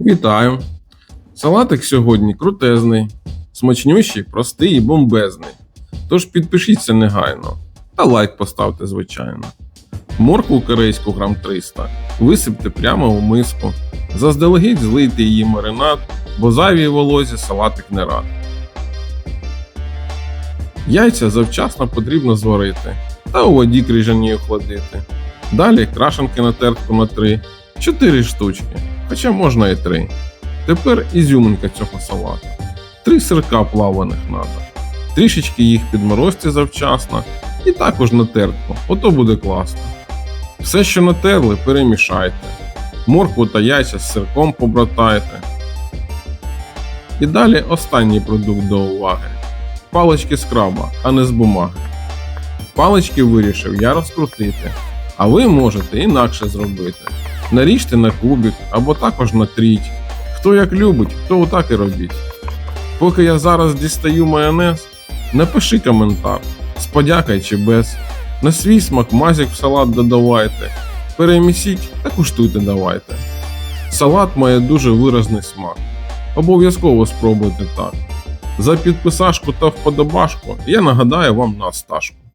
Вітаю! Салатик сьогодні крутезний, смачнющий, простий і бомбезний. Тож підпишіться негайно та лайк поставте, звичайно. Моркву корейську грам 300 висипте прямо у миску. Заздалегідь злийте її маринад, бо зайвій волозі салатик не рад. Яйця завчасно потрібно зварити та у воді крижаній охладити. Далі крашенки на тертку на 3, 4 штучки, хоча можна і 3. Тепер ізюминка цього салату. Три сирка плаваних надо. Трішечки їх підморозьте завчасно і також на ото буде класно. Все, що натерли, перемішайте. Моркву та яйця з сирком побратайте. І далі останній продукт до уваги. Палички з краба, а не з бумаги. Палички вирішив я розкрутити, а ви можете інакше зробити. Наріжте на кубик або також натріть. Хто як любить, то отак і робіть. Поки я зараз дістаю майонез, напиши коментар з подякою чи без. На свій смак мазик в салат додавайте, перемісіть та куштуйте давайте. Салат має дуже виразний смак. Обов'язково спробуйте так. За підписашку та вподобашку я нагадаю вам на стажку.